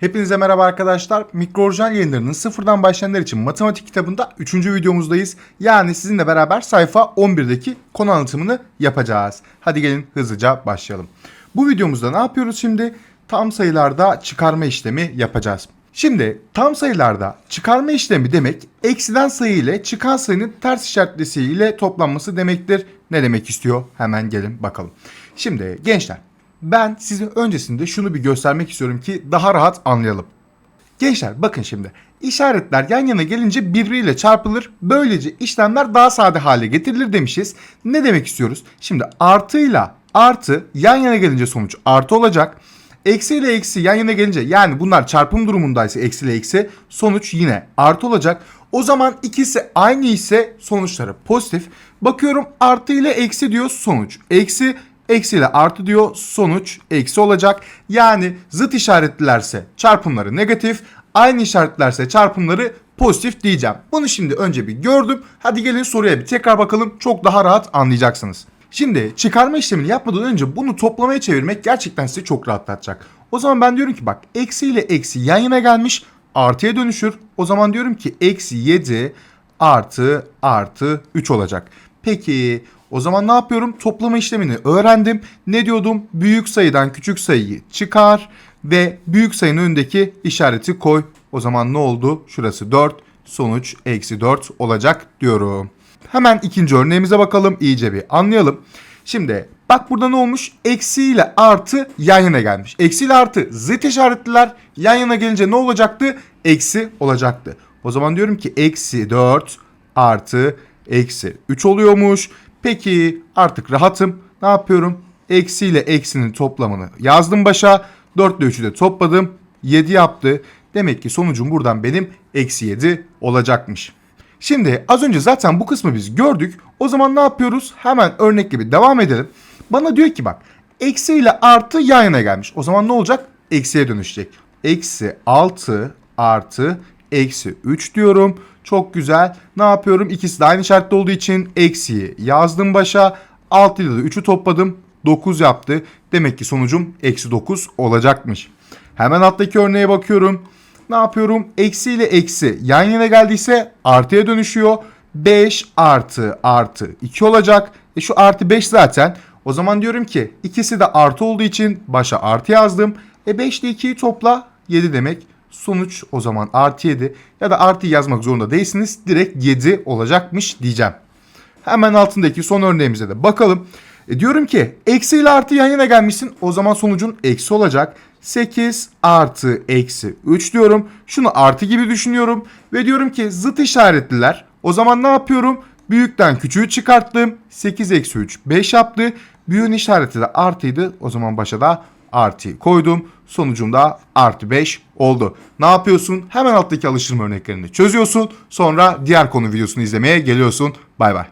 Hepinize merhaba arkadaşlar. Mikroorjinal yayınlarının sıfırdan başlayanlar için matematik kitabında 3. videomuzdayız. Yani sizinle beraber sayfa 11'deki konu anlatımını yapacağız. Hadi gelin hızlıca başlayalım. Bu videomuzda ne yapıyoruz şimdi? Tam sayılarda çıkarma işlemi yapacağız. Şimdi tam sayılarda çıkarma işlemi demek eksiden sayı ile çıkan sayının ters işaretlisiyle toplanması demektir. Ne demek istiyor? Hemen gelin bakalım. Şimdi gençler ben size öncesinde şunu bir göstermek istiyorum ki daha rahat anlayalım. Gençler bakın şimdi işaretler yan yana gelince birbiriyle çarpılır. Böylece işlemler daha sade hale getirilir demişiz. Ne demek istiyoruz? Şimdi artıyla artı yan yana gelince sonuç artı olacak. Eksi ile eksi yan yana gelince yani bunlar çarpım durumundaysa eksi ile eksi sonuç yine artı olacak. O zaman ikisi aynı ise sonuçları pozitif. Bakıyorum artı ile eksi diyor sonuç. Eksi Eksi ile artı diyor sonuç eksi olacak. Yani zıt işaretlilerse çarpımları negatif, aynı işaretlerse çarpımları pozitif diyeceğim. Bunu şimdi önce bir gördüm. Hadi gelin soruya bir tekrar bakalım. Çok daha rahat anlayacaksınız. Şimdi çıkarma işlemini yapmadan önce bunu toplamaya çevirmek gerçekten sizi çok rahatlatacak. O zaman ben diyorum ki bak eksi ile eksi yan yana gelmiş artıya dönüşür. O zaman diyorum ki eksi 7 artı artı 3 olacak. Peki o zaman ne yapıyorum? Toplama işlemini öğrendim. Ne diyordum? Büyük sayıdan küçük sayıyı çıkar ve büyük sayının önündeki işareti koy. O zaman ne oldu? Şurası 4. Sonuç eksi 4 olacak diyorum. Hemen ikinci örneğimize bakalım. iyice bir anlayalım. Şimdi bak burada ne olmuş? Eksi ile artı yan yana gelmiş. Eksi ile artı zıt işaretliler. Yan yana gelince ne olacaktı? Eksi olacaktı. O zaman diyorum ki eksi 4 artı eksi 3 oluyormuş. Peki artık rahatım. Ne yapıyorum? Eksi ile eksinin toplamını yazdım başa. 4 ile 3'ü de topladım. 7 yaptı. Demek ki sonucum buradan benim eksi 7 olacakmış. Şimdi az önce zaten bu kısmı biz gördük. O zaman ne yapıyoruz? Hemen örnek gibi devam edelim. Bana diyor ki bak eksi ile artı yan yana gelmiş. O zaman ne olacak? Eksiye dönüşecek. Eksi 6 artı eksi 3 diyorum. Çok güzel. Ne yapıyorum? İkisi de aynı şartta olduğu için eksiyi yazdım başa. 6 ile de 3'ü topladım. 9 yaptı. Demek ki sonucum eksi 9 olacakmış. Hemen alttaki örneğe bakıyorum. Ne yapıyorum? Eksi ile eksi yan yana geldiyse artıya dönüşüyor. 5 artı artı 2 olacak. E şu artı 5 zaten. O zaman diyorum ki ikisi de artı olduğu için başa artı yazdım. E 5 ile 2'yi topla 7 demek. Sonuç o zaman artı 7 ya da artı yazmak zorunda değilsiniz. Direkt 7 olacakmış diyeceğim. Hemen altındaki son örneğimize de bakalım. E diyorum ki eksi ile artı yan yana gelmişsin. O zaman sonucun eksi olacak. 8 artı eksi 3 diyorum. Şunu artı gibi düşünüyorum. Ve diyorum ki zıt işaretliler. O zaman ne yapıyorum? Büyükten küçüğü çıkarttım. 8 eksi 3 5 yaptı. Büyüğün işareti de artıydı. O zaman başa da artı koydum. Sonucumda artı 5 oldu. Ne yapıyorsun? Hemen alttaki alıştırma örneklerini çözüyorsun. Sonra diğer konu videosunu izlemeye geliyorsun. Bay bay.